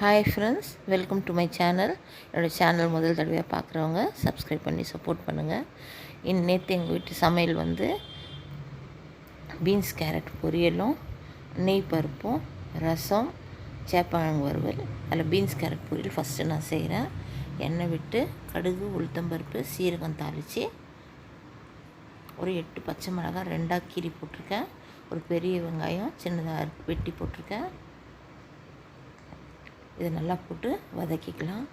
Hi friends welcome to my channel என்னோடய channel முதல் தடவையாக பார்க்குறவங்க சப்ஸ்கிரைப் பண்ணி சப்போர்ட் பண்ணுங்கள் இன் நேற்று எங்கள் வீட்டு சமையல் வந்து பீன்ஸ் கேரட் பொரியலும் நெய் பருப்பும் ரசம் சேப்பங்கிழங்கு வறுவல். அதில் பீன்ஸ் கேரட் பொரியல் ஃபஸ்ட்டு நான் செய்கிறேன் எண்ணெய் விட்டு கடுகு உளுத்தம்பருப்பு சீரகம் தாளித்து ஒரு எட்டு பச்சை மிளகாய் ரெண்டாக கீரி போட்டிருக்கேன். ஒரு பெரிய வெங்காயம் சின்னதாக வெட்டி போட்டிருக்கேன். இதை நல்லா போட்டு வதக்கிக்கலாம்.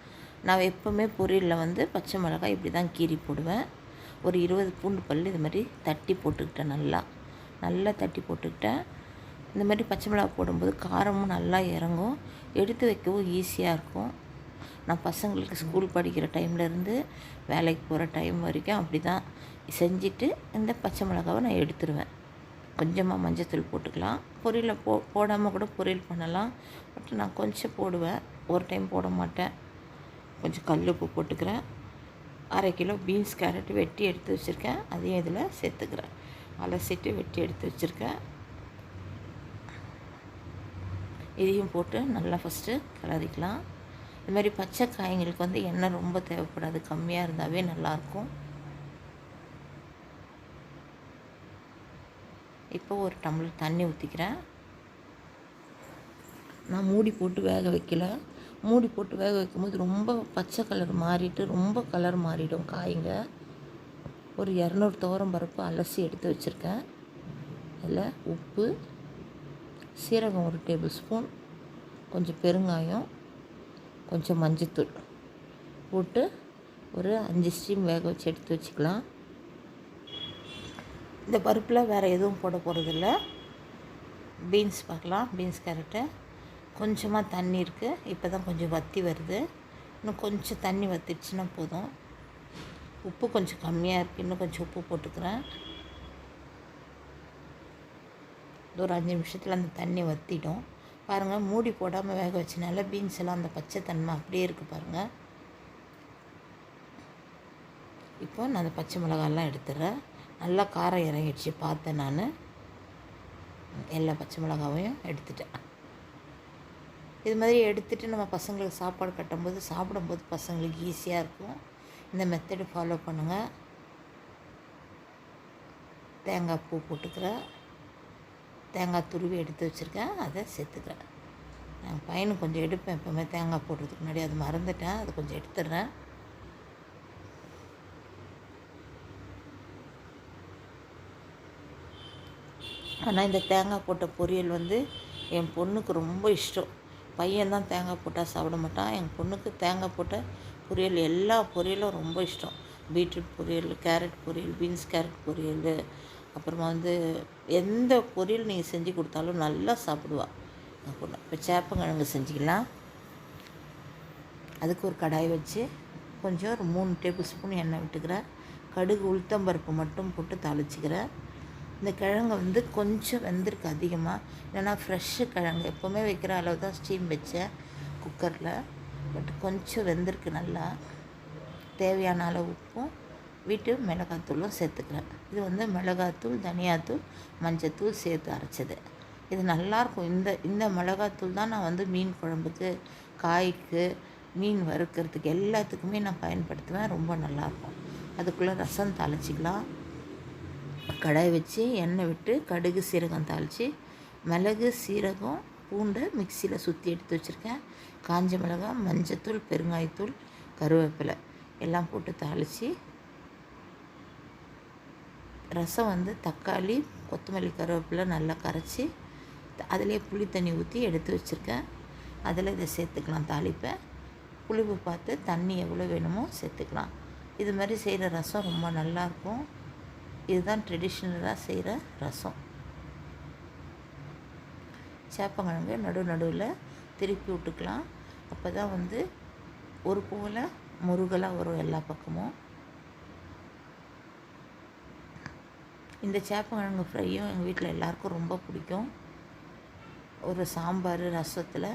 நான் எப்போவுமே பொரியலில் வந்து பச்சை மிளகாய் இப்படி தான் கீறி போடுவேன். ஒரு இருபது பூண்டு பல் இது மாதிரி தட்டி போட்டுக்கிட்டேன் நல்லா. நல்லா தட்டி போட்டுக்கிட்டேன். இந்த மாதிரி பச்சை மிளகாய் போடும்போது காரமும் நல்லா இறங்கும். எடுத்து வைக்கவும் ஈஸியாக இருக்கும். நான் பசங்களுக்கு ஸ்கூல் படிக்கிற டைம்லேருந்து வேலைக்கு போகிற டைம் வரைக்கும் அப்படி தான் செஞ்சுட்டு இந்த பச்சை மிளகாவை நான் எடுத்துருவேன். கொஞ்சமாக மஞ்சத்தூள் போட்டுக்கலாம். பொரியலில் போ போடாமல் கூட பொரியல் பண்ணலாம். பட் நான் கொஞ்சம் போடுவேன். ஒரு டைம் போட மாட்டேன். கொஞ்சம் கல் உப்பு போட்டுக்கிறேன். அரை கிலோ பீன்ஸ் கேரட் வெட்டி எடுத்து வச்சுருக்கேன். அதையும் இதில் சேர்த்துக்கிறேன். அலசிட்டு வெட்டி எடுத்து வச்சுருக்கேன். இதையும் போட்டு நல்லா ஃபஸ்ட்டு கிளறிக்கலாம். இது மாதிரி பச்சை காய்களுக்கு வந்து எண்ணெய் ரொம்ப தேவைப்படாது. கம்மியாக இருந்தாவே நல்லாயிருக்கும். இப்போ ஒரு டம்ளர் தண்ணி ஊற்றிக்கிறேன் நான் மூடி போட்டு வேக வைக்கல. மூடி போட்டு வேக வைக்கும்போது ரொம்ப பச்சை கலர் மாறிட்டு ரொம்ப கலர் மாறிடும் காய்ங்க. ஒரு இரநூறு துவரம் பருப்பு அலசி எடுத்து வச்சுருக்கேன். அதில் உப்பு சீரகம் ஒரு டேபிள் ஸ்பூன் கொஞ்சம் பெருங்காயம் கொஞ்சம் மஞ்சத்தூள் போட்டு ஒரு அஞ்சு ஸ்டீம் வேக வச்சு எடுத்து வச்சுக்கலாம். இந்த பருப்பில் வேறு எதுவும் போட போகிறதில்ல. பீன்ஸ் பார்க்கலாம். Beans carrot. கொஞ்சமாக தண்ணி இருக்குது இப்போ தான் கொஞ்சம் வற்றி வருது. இன்னும் கொஞ்சம் தண்ணி வத்திடுச்சுன்னா போதும். உப்பு கொஞ்சம் கம்மியாக இருக்குது இன்னும் கொஞ்சம் உப்பு போட்டுக்கிறேன். ஒரு அஞ்சு நிமிஷத்தில் அந்த தண்ணி வற்றிடும் பாருங்கள் மூடி போடாமல் வேக வச்சனால பீன்ஸ் எல்லாம் அந்த பச்சை தன்மை அப்படியே இருக்குது பாருங்கள் இப்போ நான் அந்த பச்சை மிளகாலாம் எடுத்துடுறேன். நல்லா காரம் இறங்கிடுச்சு பார்த்தேன் நான். எல்லா பச்சை மிளகாவையும் எடுத்துட்டேன். இது மாதிரி எடுத்துகிட்டு நம்ம பசங்களுக்கு சாப்பாடு கட்டும்போது சாப்பிடும்போது பசங்களுக்கு ஈஸியாக இருக்கும். இந்த மெத்தடு ஃபாலோ பண்ணுங்கள் தேங்காய் பூ போட்டுக்கிறேன். தேங்காய் துருவி எடுத்து வச்சுருக்கேன். அதை சேர்த்துக்கிறேன். என் பையனுக்கு கொஞ்சம் எடுப்பேன் எப்போவுமே தேங்காய் போடுறதுக்கு முன்னாடி. அது மறந்துட்டேன். அது கொஞ்சம் எடுத்துடுறேன். ஆனால் இந்த தேங்காய் போட்ட பொரியல் வந்து என் பொண்ணுக்கு ரொம்ப இஷ்டம். பையன் தான் தேங்காய் போட்டால் சாப்பிட மாட்டான். என் பொண்ணுக்கு தேங்காய் போட்ட பொரியல் எல்லா பொரியலும் ரொம்ப இஷ்டம். பீட்ரூட் பொரியல் கேரட் பொரியல் பீன்ஸ் கேரட் பொரியல் அப்புறமா வந்து எந்த பொரியல் நீங்கள் செஞ்சு கொடுத்தாலும் நல்லா சாப்பிடுவாள் என் பொண்ணு. இப்போ சேப்பங்கிழங்கு செஞ்சுக்கலாம். அதுக்கு ஒரு கடாய் வச்சு கொஞ்சம் ஒரு மூணு டேபிள் ஸ்பூன் எண்ணெய் விட்டுக்கிறேன் கடுகு உளுத்தம்பருப்பு மட்டும் போட்டு தாளிச்சிக்கிறேன் இந்த கிழங்கு வந்து கொஞ்சம் வெந்திருக்கு அதிகமாக இல்லைன்னா ஃப்ரெஷ்ஷு கிழங்கு. எப்போவுமே வைக்கிற அளவு தான் ஸ்டீம் வச்சேன் குக்கரில் பட் கொஞ்சம் வெந்திருக்கு நல்லா. தேவையான அளவு உப்பும் வீட்டு மிளகாத்தூளும் சேர்த்துக்கிறேன். இது வந்து மிளகாத்தூள் தனியாத்தூள் மஞ்சத்தூள் சேர்த்து அரைச்சது. இது நல்லாயிருக்கும் இந்த இந்த மிளகாத்தூள் தான் நான் வந்து மீன் குழம்புக்கு காய்க்கு மீன் வறுக்கிறதுக்கு எல்லாத்துக்குமே நான் பயன்படுத்துவேன். ரொம்ப நல்லாயிருக்கும் அதுக்குள்ளே ரசம் தாளிச்சிக்கலாம். கடாய் வச்சு எண்ணெய் விட்டு கடுகு சீரகம் தாளித்து மிளகு சீரகம் பூண்டை மிக்சியில் சுற்றி எடுத்து வச்சுருக்கேன். காஞ்ச மிளகாய் மஞ்சத்தூள் பெருங்காயத்தூள் கருவேப்பிலை எல்லாம் போட்டு தாளித்து ரசம் வந்து தக்காளி கொத்தமல்லி கருவேப்பிலை நல்லா கரைச்சி அதிலே புளி தண்ணி ஊற்றி எடுத்து வச்சுருக்கேன். அதில் இதை சேர்த்துக்கலாம் தாளிப்பேன். புளிப்பு பார்த்து தண்ணி எவ்வளோ வேணுமோ சேர்த்துக்கலாம். இது மாதிரி செய்கிற ரசம் ரொம்ப நல்லாயிருக்கும் இதுதான் ட்ரெடிஷ்னலாக செய்கிற ரசம். சேப்பங்கிழங்கு நடு நடுவில் திருப்பி விட்டுக்கலாம். அப்போ தான் வந்து ஒரு பூவில் முருகலாக வரும் எல்லா பக்கமும். இந்த சேப்பங்கிழங்கு ஃப்ரையும் எங்கள் வீட்டில் எல்லாருக்கும் ரொம்ப பிடிக்கும். ஒரு சாம்பார் ரசத்தில்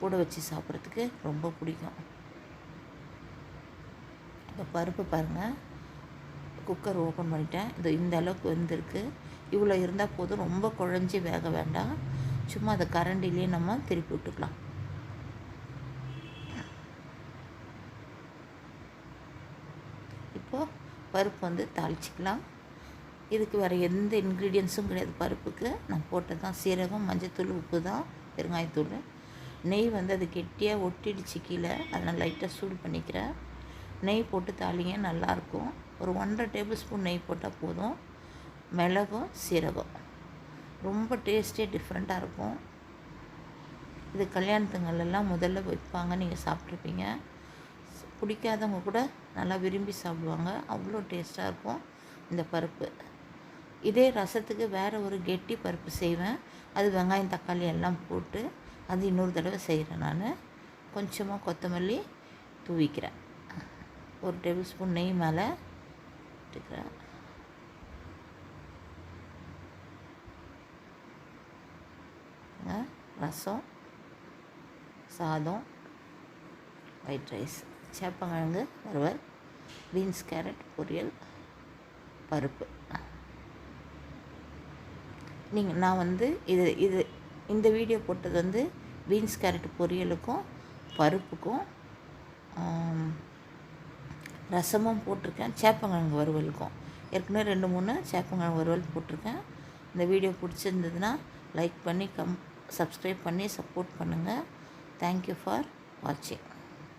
கூட வச்சு சாப்பிட்றதுக்கு ரொம்ப பிடிக்கும். இப்போ பருப்பு பாருங்கள் குக்கர் ஓப்பன் பண்ணிட்டேன். இது இந்த அளவுக்கு வந்திருக்கு. இவ்வளோ இருந்தால் போதும். ரொம்ப குழஞ்சி வேக வேண்டாம். சும்மா அதை கரண்டிலேயே நம்ம திருப்பி விட்டுக்கலாம். இப்போது பருப்பு வந்து தாளிச்சிக்கலாம். இதுக்கு வேறு எந்த இன்க்ரீடியன்ஸும் கிடையாது. பருப்புக்கு நான் போட்டது தான். சீரகம் மஞ்சத்தூள் உப்பு தான் பெருங்காயத்தூள். நெய் வந்து அது கெட்டியாக ஒட்டிடுச்சு கீழே. அதை நான் லைட்டாக சூடு பண்ணிக்கிறேன். நெய் போட்டு தாளிங்க நல்லாயிருக்கும் ஒரு ஒன்றரை டேபிள் ஸ்பூன் நெய் போட்டால் போதும். மிளகும் சீரகம். ரொம்ப டேஸ்ட்டே டிஃப்ரெண்ட்டாக இருக்கும். இது கல்யாணத்துங்களெல்லாம் முதல்ல வைப்பாங்க நீங்கள் சாப்பிட்ருப்பீங்க. பிடிக்காதவங்க கூட நல்லா விரும்பி சாப்பிடுவாங்க. அவ்வளோ டேஸ்ட்டாக இருக்கும் இந்த பருப்பு. இதே ரசத்துக்கு வேறு ஒரு கெட்டி பருப்பு செய்வேன். அது வெங்காயம் தக்காளி எல்லாம் போட்டு அது இன்னொரு தடவை செய்கிறேன் நான். கொஞ்சமாக கொத்தமல்லி தூவிக்கிறேன். ஒரு டேபிள் ஸ்பூன் நெய் மேலே விட்டுக்கிறேன் ரசம் சாதம் ஒயிட் ரைஸ் சேப்பங்கிழங்கு வறுவல் பீன்ஸ் கேரட் பொரியல் பருப்பு. நீங்கள் நான் வந்து இது இது இந்த வீடியோ போட்டது வந்து பீன்ஸ் கேரட் பொரியலுக்கும் பருப்புக்கும் ரசமும் போட்டிருக்கேன். சேப்பங்கிழங்கு வறுவலுக்கும். ஏற்கனவே ரெண்டு மூணு சேப்பங்கிழங்கு வறுவல் போட்டிருக்கேன். இந்த வீடியோ பிடிச்சிருந்ததுன்னா லைக் பண்ணி கம் சப்ஸ்கிரைப் பண்ணி சப்போர்ட் பண்ணுங்கள் தேங்க்யூ ஃபார் வாட்சிங்